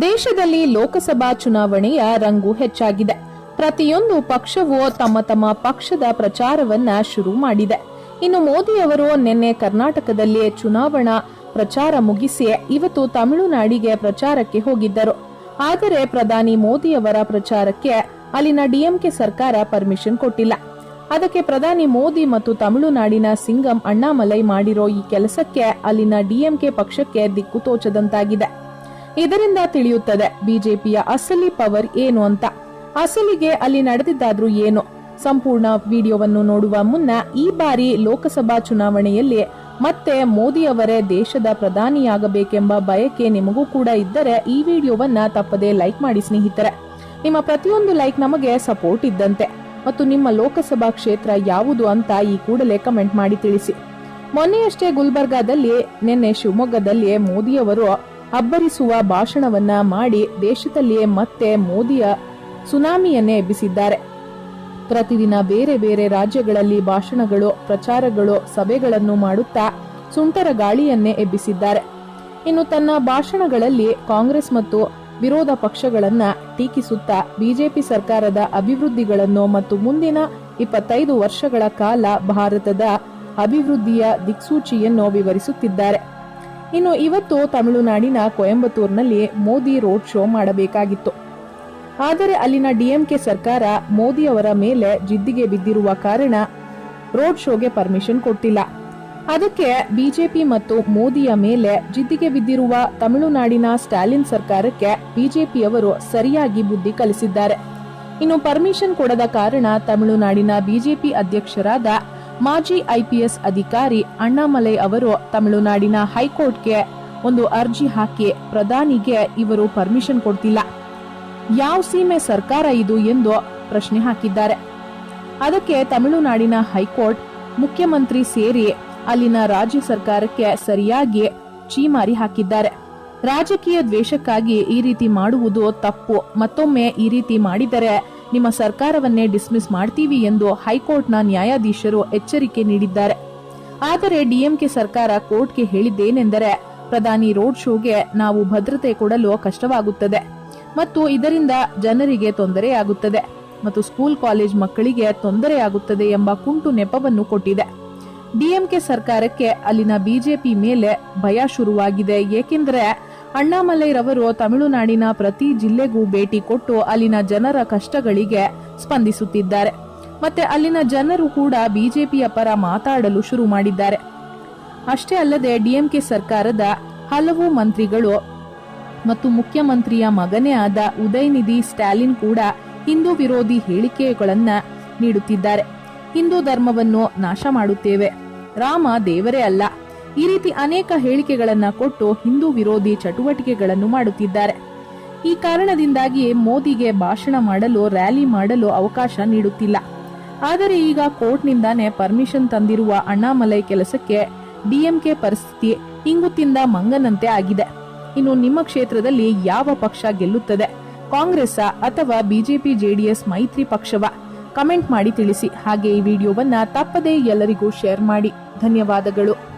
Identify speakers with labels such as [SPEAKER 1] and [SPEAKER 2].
[SPEAKER 1] ದೇಶದಲ್ಲಿ ಲೋಕಸಭಾ ಚುನಾವಣೆಯ ರಂಗು ಹೆಚ್ಚಾಗಿದೆ. ಪ್ರತಿಯೊಂದು ಪಕ್ಷವೂ ತಮ್ಮ ತಮ್ಮ ಪಕ್ಷದ ಪ್ರಚಾರವನ್ನ ಶುರು ಮಾಡಿದೆ. ಇನ್ನು ಮೋದಿಯವರು ನಿನ್ನೆ ಕರ್ನಾಟಕದಲ್ಲಿ ಚುನಾವಣಾ ಪ್ರಚಾರ ಮುಗಿಸಿ ಇವತ್ತು ತಮಿಳುನಾಡಿಗೆ ಪ್ರಚಾರಕ್ಕೆ ಹೋಗಿದ್ದರು. ಆದರೆ ಪ್ರಧಾನಿ ಮೋದಿಯವರ ಪ್ರಚಾರಕ್ಕೆ ಅಲ್ಲಿನ ಡಿಎಂಕೆ ಸರ್ಕಾರ ಪರ್ಮಿಷನ್ ಕೊಟ್ಟಿಲ್ಲ. ಅದಕ್ಕೆ ಪ್ರಧಾನಿ ಮೋದಿ ಮತ್ತು ತಮಿಳುನಾಡಿನ ಸಿಂಗಂ ಅಣ್ಣಾಮಲೈ ಮಾಡಿರೋ ಈ ಕೆಲಸಕ್ಕೆ ಅಲ್ಲಿನ ಡಿಎಂಕೆ ಪಕ್ಷಕ್ಕೆ ದಿಕ್ಕು ತೋಚದಂತಾಗಿದೆ. ಇದರಿಂದ ತಿಳಿಯುತ್ತದೆ ಬಿಜೆಪಿಯ ಅಸಲಿ ಪವರ್ ಏನು ಅಂತ. ಅಸಲಿಗೆ ಅಲ್ಲಿ ನಡೆದಿದ್ದಾದ್ರೂ ಏನು? ಸಂಪೂರ್ಣ ವಿಡಿಯೋವನ್ನು ನೋಡುವ ಮುನ್ನ ಈ ಬಾರಿ ಲೋಕಸಭಾ ಚುನಾವಣೆಯಲ್ಲಿ ಮತ್ತೆ ಮೋದಿಯವರೇ ದೇಶದ ಪ್ರಧಾನಿಯಾಗಬೇಕೆಂಬ ಬಯಕೆ ನಿಮಗೂ ಕೂಡ ಇದ್ದರೆ ಈ ವಿಡಿಯೋವನ್ನ ತಪ್ಪದೇ ಲೈಕ್ ಮಾಡಿ ಸ್ನೇಹಿತರೆ. ನಿಮ್ಮ ಪ್ರತಿಯೊಂದು ಲೈಕ್ ನಮಗೆ ಸಪೋರ್ಟ್ ಇದ್ದಂತೆ. ಮತ್ತು ನಿಮ್ಮ ಲೋಕಸಭಾ ಕ್ಷೇತ್ರ ಯಾವುದು ಅಂತ ಈ ಕೂಡಲೇ ಕಮೆಂಟ್ ಮಾಡಿ ತಿಳಿಸಿ. ಮೊನ್ನೆಯಷ್ಟೇ ಗುಲ್ಬರ್ಗಾದಲ್ಲಿ, ನಿನ್ನೆ ಶಿವಮೊಗ್ಗದಲ್ಲಿ ಮೋದಿಯವರು ಅಬ್ಬರಿಸುವ ಭಾಷಣವನ್ನ ಮಾಡಿ ದೇಶದಲ್ಲಿಯೇ ಮತ್ತೆ ಮೋದಿಯ ಸುನಾಮಿಯನ್ನೇ ಎಬ್ಬಿಸಿದ್ದಾರೆ. ಪ್ರತಿದಿನ ಬೇರೆ ಬೇರೆ ರಾಜ್ಯಗಳಲ್ಲಿ ಭಾಷಣಗಳು, ಪ್ರಚಾರಗಳು, ಸಭೆಗಳನ್ನು ಮಾಡುತ್ತಾ ಸುಂಟರ ಗಾಳಿಯನ್ನೇ ಎಬ್ಬಿಸಿದ್ದಾರೆ. ಇನ್ನು ತನ್ನ ಭಾಷಣಗಳಲ್ಲಿ ಕಾಂಗ್ರೆಸ್ ಮತ್ತು ವಿರೋಧ ಪಕ್ಷಗಳನ್ನ ಟೀಕಿಸುತ್ತಾ ಬಿಜೆಪಿ ಸರ್ಕಾರದ ಅಭಿವೃದ್ಧಿಗಳನ್ನು ಮತ್ತು ಮುಂದಿನ ಇಪ್ಪತ್ತೈದು ವರ್ಷಗಳ ಕಾಲ ಭಾರತದ ಅಭಿವೃದ್ಧಿಯ ದಿಕ್ಸೂಚಿಯನ್ನು ವಿವರಿಸುತ್ತಿದ್ದಾರೆ. ಇನ್ನು ಇವತ್ತು ತಮಿಳುನಾಡಿನ ಕೊಯಂಬತ್ತೂರಿನಲ್ಲಿ ಮೋದಿ ರೋಡ್ ಶೋ ಮಾಡಬೇಕಾಗಿತ್ತು. ಆದರೆ ಅಲ್ಲಿನ ಡಿಎಂಕೆ ಸರ್ಕಾರ ಮೋದಿ ಅವರ ಮೇಲೆ ಜಿದ್ದಿಗೆ ಬಿದ್ದಿರುವ ಕಾರಣ ರೋಡ್ ಶೋಗೆ ಪರ್ಮಿಷನ್ ಕೊಟ್ಟಿಲ್ಲ. ಅದಕ್ಕೆ ಬಿಜೆಪಿ ಮತ್ತು ಮೋದಿಯ ಮೇಲೆ ಜಿದ್ದಿಗೆ ಬಿದ್ದಿರುವ ತಮಿಳುನಾಡಿನ ಸ್ಟಾಲಿನ್ ಸರ್ಕಾರಕ್ಕೆ ಬಿಜೆಪಿಯವರು ಸರಿಯಾಗಿ ಬುದ್ಧಿ ಕಲಿಸಿದ್ದಾರೆ. ಇನ್ನು ಪರ್ಮಿಷನ್ ಕೊಡದ ಕಾರಣ ತಮಿಳುನಾಡಿನ ಬಿಜೆಪಿ ಅಧ್ಯಕ್ಷರಾದ ಮಾಜಿ ಐಪಿಎಸ್ ಅಧಿಕಾರಿ ಅಣ್ಣಾಮಲೈ ಅವರು ತಮಿಳುನಾಡಿನ ಹೈಕೋರ್ಟ್ಗೆ ಒಂದು ಅರ್ಜಿ ಹಾಕಿ ಪ್ರಧಾನಿಗೆ ಇವರು ಪರ್ಮಿಷನ್ ಕೊಡ್ತಿಲ್ಲ. ಯಾವ ಸೀಮೆ ಸರ್ಕಾರ ಇದು ಎಂದು ಪ್ರಶ್ನೆ ಹಾಕಿದ್ದಾರೆ. ಅದಕ್ಕೆ ತಮಿಳುನಾಡಿನ ಹೈಕೋರ್ಟ್ ಮುಖ್ಯಮಂತ್ರಿ ಸೇರಿ ಅಲ್ಲಿನ ರಾಜ್ಯ ಸರ್ಕಾರಕ್ಕೆ ಸರಿಯಾಗಿ ಚೀಮಾರಿ ಹಾಕಿದ್ದಾರೆ. ರಾಜಕೀಯ ದ್ವೇಷಕ್ಕಾಗಿ ಈ ರೀತಿ ಮಾಡುವುದು ತಪ್ಪು. ಮತ್ತೊಮ್ಮೆ ಈ ರೀತಿ ಮಾಡಿದರೆ ನಿಮ್ಮ ಸರ್ಕಾರವನ್ನೇ ಡಿಸ್ಮಿಸ್ ಮಾಡ್ತೀವಿ ಎಂದು ಹೈಕೋರ್ಟ್ನ ನ್ಯಾಯಾಧೀಶರು ಎಚ್ಚರಿಕೆ ನೀಡಿದ್ದಾರೆ. ಆದರೆ ಡಿಎಂಕೆ ಸರ್ಕಾರ ಕೋರ್ಟ್ಗೆ ಹೇಳಿದ್ದೇನೆಂದರೆ ಪ್ರಧಾನಿ ರೋಡ್ ಶೋಗೆ ನಾವು ಭದ್ರತೆ ಕೊಡಲು ಕಷ್ಟವಾಗುತ್ತದೆ ಮತ್ತು ಇದರಿಂದ ಜನರಿಗೆ ತೊಂದರೆಯಾಗುತ್ತದೆ ಮತ್ತು ಸ್ಕೂಲ್ ಕಾಲೇಜ್ ಮಕ್ಕಳಿಗೆ ತೊಂದರೆಯಾಗುತ್ತದೆ ಎಂಬ ಕುಂಟು ನೆಪವನ್ನು ಕೊಟ್ಟಿದೆ. ಡಿಎಂಕೆ ಸರ್ಕಾರಕ್ಕೆ ಅಲ್ಲಿನ ಬಿಜೆಪಿ ಮೇಲೆ ಭಯ ಶುರುವಾಗಿದೆ, ಏಕೆಂದರೆ ಅಣ್ಣಾಮಲೈರವರು ತಮಿಳುನಾಡಿನ ಪ್ರತಿ ಜಿಲ್ಲೆಗೂ ಭೇಟಿ ಕೊಟ್ಟು ಅಲ್ಲಿನ ಜನರ ಕಷ್ಟಗಳಿಗೆ ಸ್ಪಂದಿಸುತ್ತಿದ್ದಾರೆ. ಮತ್ತೆ ಅಲ್ಲಿನ ಜನರು ಕೂಡ ಬಿಜೆಪಿಯ ಪರ ಮಾತಾಡಲು ಶುರು ಮಾಡಿದ್ದಾರೆ. ಅಷ್ಟೇ ಅಲ್ಲದೆ ಡಿಎಂಕೆ ಸರ್ಕಾರದ ಹಲವು ಮಂತ್ರಿಗಳು ಮತ್ತು ಮುಖ್ಯಮಂತ್ರಿಯ ಮಗನೇ ಆದ ಉದಯನಿಧಿ ಸ್ಟಾಲಿನ್ ಕೂಡ ಹಿಂದೂ ವಿರೋಧಿ ಹೇಳಿಕೆಗಳನ್ನು ನೀಡುತ್ತಿದ್ದಾರೆ. ಹಿಂದೂ ಧರ್ಮವನ್ನು ನಾಶ ಮಾಡುತ್ತೇವೆ. ರಾಮ ದೇವರೇ ಅಲ್ಲ. ಈ ರೀತಿ ಅನೇಕ ಹೇಳಿಕೆಗಳನ್ನ ಕೊಟ್ಟು ಹಿಂದೂ ವಿರೋಧಿ ಚಟುವಟಿಕೆಗಳನ್ನು ಮಾಡುತ್ತಿದ್ದಾರೆ. ಈ ಕಾರಣದಿಂದಾಗಿ ಮೋದಿಗೆ ಭಾಷಣ ಮಾಡಲು, ರ್ಯಾಲಿ ಮಾಡಲು ಅವಕಾಶ ನೀಡುತ್ತಿಲ್ಲ. ಆದರೆ ಈಗ ಕೋರ್ಟ್ನಿಂದಾನೇ ಪರ್ಮಿಷನ್ ತಂದಿರುವ ಅಣ್ಣಾಮಲೈ ಕೆಲಸಕ್ಕೆ ಡಿಎಂಕೆ ಪರಿಸ್ಥಿತಿ ಇಂಗುತ್ತಿಂದ ಮಂಗನಂತೆ ಆಗಿದೆ. ಇನ್ನು ನಿಮ್ಮ ಕ್ಷೇತ್ರದಲ್ಲಿ ಯಾವ ಪಕ್ಷ ಗೆಲ್ಲುತ್ತದೆ? ಕಾಂಗ್ರೆಸ್ ಅಥವಾ ಬಿಜೆಪಿ, ಜೆಡಿಎಸ್ ಮೈತ್ರಿ ಪಕ್ಷವ? ಕಮೆಂಟ್ ಮಾಡಿ ತಿಳಿಸಿ. ಹಾಗೆ ಈ ವಿಡಿಯೋವನ್ನ ತಪ್ಪದೇ ಎಲ್ಲರಿಗೂ ಶೇರ್ ಮಾಡಿ. ಧನ್ಯವಾದಗಳು.